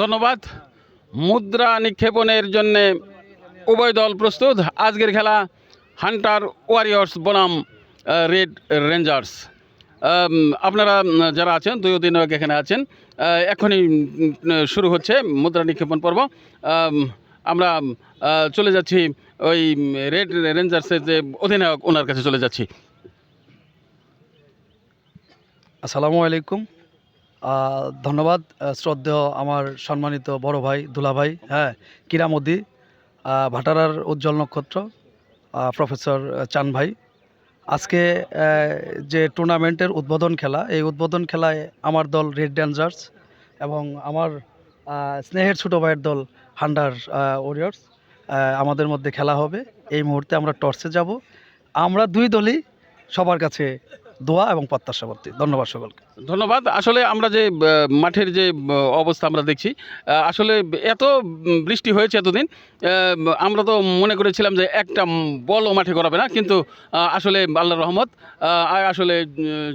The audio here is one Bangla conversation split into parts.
ধন্যবাদ। মুদ্রা নিক্ষেপণের জন্যে উভয় দল প্রস্তুত। আজকের খেলা হান্টার ওয়ারিয়র্স বনাম রেড রেঞ্জার্স। আপনারা যারা আছেন, দুই অধিনায়ক এখানে আছেন এখনই শুরু হচ্ছে মুদ্রা নিক্ষেপণ পর্ব। আমরা চলে যাচ্ছি ওই রেড রেঞ্জার্সের যে অধিনায়ক, ওনার কাছে চলে যাচ্ছি। আসসালামু আলাইকুম। ধন্যবাদ শ্রদ্ধেয় আমার সম্মানিত বড় ভাই দুলাভাই হ্যাঁ কিরামদি ভাটারার উজ্জ্বল নক্ষত্র প্রফেসর চান ভাই। আজকে যে টুর্নামেন্টের উদ্বোধন খেলা, এই উদ্বোধন খেলায় আমার দল রেড ডেঞ্জার্স এবং আমার স্নেহের ছোটো ভাইয়ের দল হান্ডার ওরিয়র্স আমাদের মধ্যে খেলা হবে। এই মুহূর্তে আমরা টর্চে যাব। আমরা দুই দলই সবার কাছে দোয়া এবং প্রত্যাশাবর্তী ধন্যবাদ সকলকে। ধন্যবাদ। আসলে আমরা যে মাঠের যে অবস্থা আমরা দেখছি আসলে এত বৃষ্টি হয়েছে এতদিন আমরা তো মনে করেছিলাম যে একটা বলও মাঠে করাবে না, কিন্তু আসলে আল্লাহর রহমত আসলে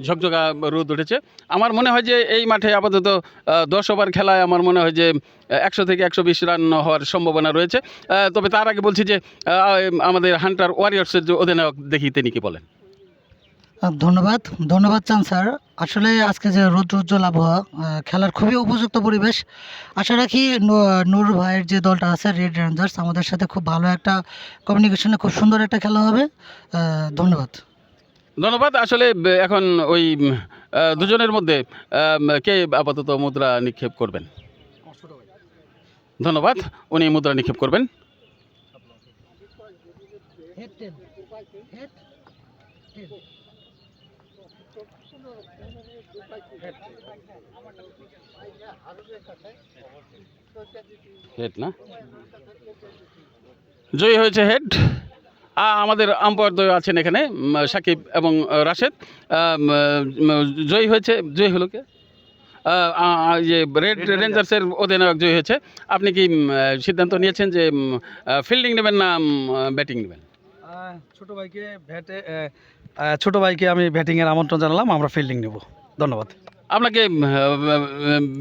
ঝকঝকা রোদ উঠেছে। আমার মনে হয় যে এই মাঠে আপাতত দশ ওভার খেলায় আমার মনে হয় যে একশো থেকে একশো বিশ রান হওয়ার সম্ভাবনা রয়েছে। তবে তার আগে বলছি যে আমাদের হান্টার ওয়ারিয়ার্সের যে অধিনায়ক দেখি, তিনি কি বলেন? ধন্যবাদ। ধন্যবাদ চান স্যার। আসলে আজকে যে রৌদ্র উজ্জ্বল আবহাওয়া খেলার খুবই উপযুক্ত পরিবেশ। আশা রাখি নূর ভাইয়ের যে দলটা আছে রেড রেঞ্জার্স আমাদের সাথে খুব ভালো একটা কমিউনিকেশনে খুব সুন্দর একটা খেলা হবে। ধন্যবাদ। ধন্যবাদ। আসলে এখন ওই দুজনের মধ্যে কে আপাতত মুদ্রা নিক্ষেপ করবেন? ধন্যবাদ। উনি মুদ্রা নিক্ষেপ করবেন। হেড না? জয়ী হয়েছে হেড আমাদের আম্পায়ার দ্বয় আছেন এখানে সাকিব এবং রাশেদ। জয়ী হয়েছে জয়ী হলো কে? যে রেড রেঞ্জার্সের অধিনায়ক জয়ী হয়েছে। আপনি কি সিদ্ধান্ত নিয়েছেন যে ফিল্ডিং নেবেন না ব্যাটিং নেবেন? ছোট ভাইকে ব্যাটে আহ, ছোট ভাইকে আমি ব্যাটিংয়ের আমন্ত্রণ জানালাম আমরা ফিল্ডিং নেব। ধন্যবাদ। আপনাকে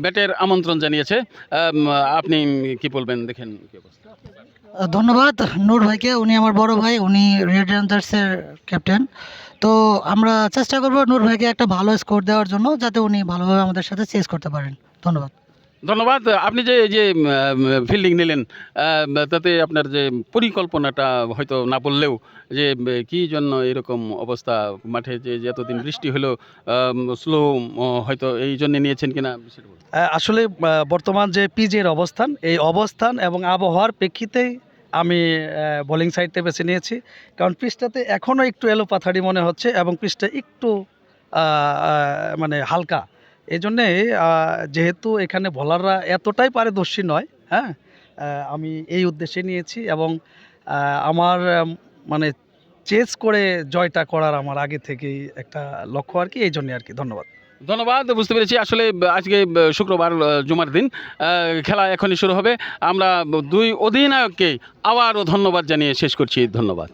ব্যাটের আমন্ত্রণ জানিয়েছে। আপনি কি বলবেন দেখেন কি অবস্থা। আহ, ধন্যবাদ। নূর ভাইকে উনি আমার বড় ভাই উনি রেড রেঞ্জার্সের ক্যাপ্টেন তো আমরা চেষ্টা করব নূর ভাইকে একটা ভালো স্কোর দেওয়ার জন্য যাতে উনি ভালোভাবে আমাদের সাথে চেস করতে পারেন। ধন্যবাদ। ধন্যবাদ। আপনি যে যে ফিল্ডিং নিলেন তাতে আপনার যে পরিকল্পনাটা হয়তো না বললেও যে কি জন্য এরকম অবস্থা? মাঠে যে এতদিন বৃষ্টি হলো স্লো হয়তো এই জন্য নিয়েছেন কিনা আসলে বর্তমান যে পিজের অবস্থান, এই অবস্থান এবং আবহাওয়ার প্রেক্ষিতেই আমি বোলিং সাইডটা বেছে নিয়েছি। কারণ পিচটাতে এখনও একটু এলো পাথাড়ি মনে হচ্ছে এবং পিচটা একটু মানে হালকা। এই জন্যে যেহেতু এখানে বলাররা এতটাই পারদর্শী নয় হ্যাঁ আমি এই উদ্দেশ্যে নিয়েছি এবং আমার মানে চেস করে জয়টা করার আমার আগে থেকেই একটা লক্ষ্য আর কি এই জন্যে আর কি ধন্যবাদ। ধন্যবাদ বুঝতে পেরেছি। আসলে আজকে শুক্রবার জুমার দিন খেলা এখনই শুরু হবে। আমরা দুই অধিনায়ককে আবারও ধন্যবাদ জানিয়ে শেষ করছি। ধন্যবাদ।